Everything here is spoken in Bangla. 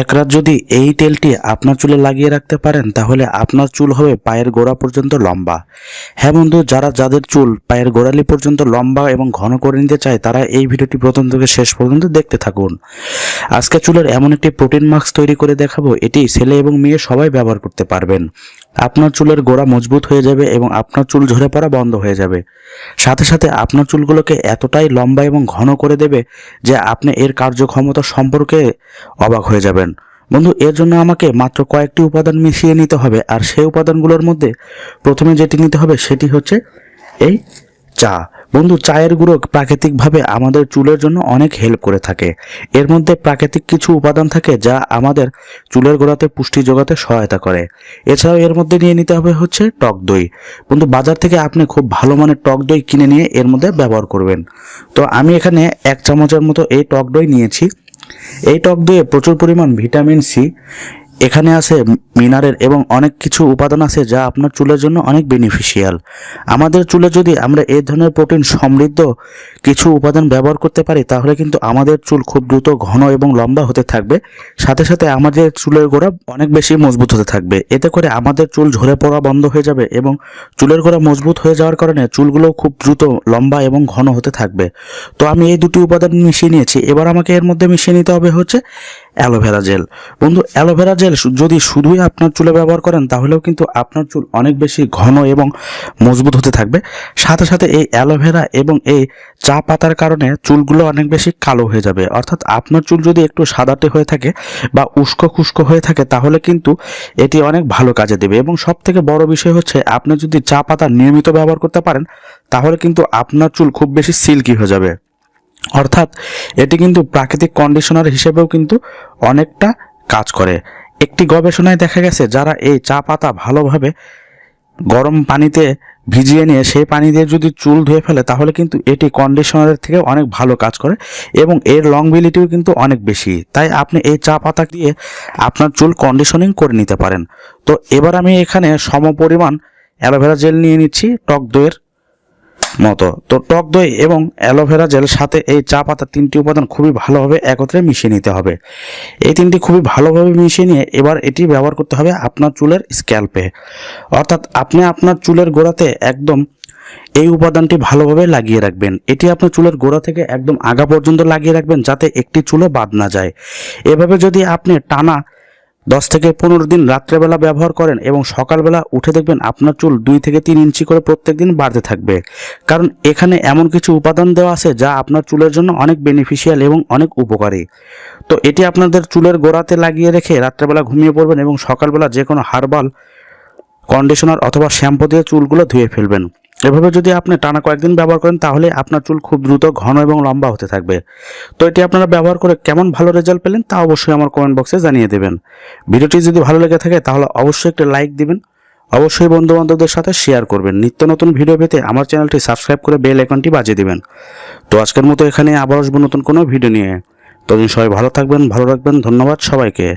এক রাত যদি এই তেলটি আপনার চুলে লাগিয়ে রাখতে পারেন, তাহলে আপনার চুল হবে পায়ের গোড়া পর্যন্ত লম্বা। হ্যাঁ বন্ধু, যারা যাদের চুল পায়ের গোড়ালি পর্যন্ত লম্বা এবং ঘন করে নিতে চায়, তারা এই ভিডিওটি প্রথম থেকে শেষ পর্যন্ত দেখতে থাকুন। আজকে চুলের এমন একটি প্রোটিন মাস্ক তৈরি করে দেখাবো, এটি ছেলে এবং মেয়ে সবাই ব্যবহার করতে পারবেন। আপনার চুলের গোড়া মজবুত হয়ে যাবে এবং আপনার চুল ঝরে পড়া বন্ধ হয়ে যাবে। সাথে সাথে আপনার চুলগুলোকে এতটাই লম্বা এবং ঘন করে দেবে যে আপনি এর কার্যক্ষমতা সম্পর্কে অবাক হয়ে যাবেন। বন্ধু, এর জন্য আমাকে মাত্র কয়েকটি উপাদান মিশিয়ে নিতে হবে, আর সেই উপাদানগুলোর মধ্যে প্রথমে যেটি নিতে হবে সেটি হচ্ছে এই চা। বন্ধু, চায়ের গুঁড়ো প্রাকৃতিকভাবে আমাদের চুলের জন্য অনেক হেল্প করে থাকে। এর মধ্যে প্রাকৃতিক কিছু উপাদান থাকে যা আমাদের চুলের গোড়াতে পুষ্টি যোগাতে সহায়তা করে। এছাড়াও এর মধ্যে নিয়ে নিতে হবে হচ্ছে টক দই। বন্ধু, বাজার থেকে আপনি খুব ভালো মানের টক দই কিনে নিয়ে এর মধ্যে ব্যবহার করবেন। তো আমি এখানে এক চামচের মতো এই টক দই নিয়েছি। এই টক দইয়ে প্রচুর পরিমাণ ভিটামিন সি এখানে আছে মিনারেল এবং অনেক কিছু উপাদান আছে যা আপনার চুলের জন্য অনেক বেনিফিশিয়াল আমাদের চুলে যদি আমরা এই ধরনের প্রোটিন সমৃদ্ধ কিছু উপাদান ব্যবহার করতে পারি, তাহলে কিন্তু আমাদের চুল খুব দ্রুত ঘন এবং লম্বা হতে থাকবে। সাথে সাথে আমাদের চুলের গোড়া অনেক বেশি মজবুত হতে থাকবে। এতে করে আমাদের চুল ঝরে পড়া বন্ধ হয়ে যাবে এবং চুলের গোড়া মজবুত হয়ে যাওয়ার কারণে চুলগুলো খুব দ্রুত লম্বা এবং ঘন হতে থাকবে। তো আমি এই দুটি উপাদান মিশিয়ে নিয়েছি। এবার আমাকে এর মধ্যে মিশিয়ে নিতে হবে হচ্ছে অ্যালোভেরা জেল। বন্ধু, অ্যালোভেরা জেল যদি শুধুই আপনার চুলে ব্যবহার করেন, তাহলেও কিন্তু আপনার চুল অনেক বেশি ঘন এবং মজবুত হতে থাকবে। সাথে সাথে এই অ্যালোভেরা এবং এই চা পাতার কারণে চুলগুলো অনেক বেশি কালো হয়ে যাবে। অর্থাৎ আপনার চুল যদি একটু সাদাটে হয়ে থাকে বা উস্কো খুস্কো হয়ে থাকে, তাহলে কিন্তু এটি অনেক ভালো কাজে দেবে। এবং সব থেকে বড় বিষয় হচ্ছে, আপনি যদি চা পাতা নিয়মিত ব্যবহার করতে পারেন, তাহলে কিন্তু আপনার চুল খুব বেশি সিল্কি হয়ে যাবে। অর্থাৎ এটি কিন্তু প্রাকৃতিক কন্ডিশনার হিসেবেও কিন্তু অনেকটা কাজ করে। একটি গবেষণায় দেখা গেছে, যারা এই চা পাতা ভালোভাবে গরম পানিতে ভিজিয়ে নিয়ে সেই পানি দিয়ে যদি চুল ধুয়ে ফেলে, তাহলে কিন্তু এটি কন্ডিশনারের থেকে অনেক ভালো কাজ করে এবং এর লংবিলিটিও কিন্তু অনেক বেশি। তাই আপনি এই চা পাতা দিয়ে আপনার চুল কন্ডিশনিং করে নিতে পারেন। তো এবার আমি এখানে সমপরিমাণ অ্যালোভেরা জেল নিয়ে নিচ্ছি, টক দইয়ের মতো। তো টক দই এবং অ্যালোভেরা জেল সাথে এই চা পাতার তিনটি উপাদান খুবই ভালোভাবে একত্রে মিশিয়ে নিতে হবে। এই তিনটি খুবই ভালোভাবে মিশিয়ে নিয়ে এবার এটি ব্যবহার করতে হবে আপনার চুলের স্ক্যাল্পে। অর্থাৎ আপনি আপনার চুলের গোড়াতে একদম এই উপাদানটি ভালোভাবে লাগিয়ে রাখবেন। এটি আপনার চুলের গোড়া থেকে একদম আগা পর্যন্ত লাগিয়ে রাখবেন যাতে একটি চুলও বাদ না যায়। এভাবে যদি আপনি টানা দশ থেকে পনেরো দিন রাত্রেবেলা ব্যবহার করেন এবং সকালবেলা উঠে দেখবেন আপনার চুল দুই থেকে তিন ইঞ্চি করে প্রত্যেক দিন বাড়তে থাকবে। কারণ এখানে এমন কিছু উপাদান দেওয়া আছে যা আপনার চুলের জন্য অনেক বেনিফিশিয়াল এবং অনেক উপকারী। তো এটি আপনাদের চুলের গোড়াতে লাগিয়ে রেখে রাত্রেবেলা ঘুমিয়ে পড়বেন এবং সকালবেলা যে কোনো হার্বাল কন্ডিশনার অথবা শ্যাম্পু দিয়ে চুলগুলো ধুয়ে ফেলবেন। এভাবে যদি আপনি টানা কয়েকদিন ব্যবহার করেন, তাহলে আপনার চুল খুব দ্রুত ঘন এবং লম্বা হতে থাকবে। তো এটি আপনারা ব্যবহার করে কেমন ভালো রেজাল্ট পেলেন, তা অবশ্যই আমার কমেন্ট বক্সে জানিয়ে দেবেন। ভিডিওটি যদি ভালো লেগে থাকে, তাহলে অবশ্যই একটা লাইক দিবেন। অবশ্যই বন্ধু বান্ধবদের সাথে শেয়ার করবেন। নিত্য নতুন ভিডিও পেতে আমার চ্যানেলটি সাবস্ক্রাইব করে বেল আইকনটি বাজিয়ে দিবেন। তো আজকের মতো এখানে আবার আসব নতুন কোনো ভিডিও নিয়ে। ততদিন সবাই ভালো থাকবেন, ভালো রাখবেন, ধন্যবাদ সবাইকে।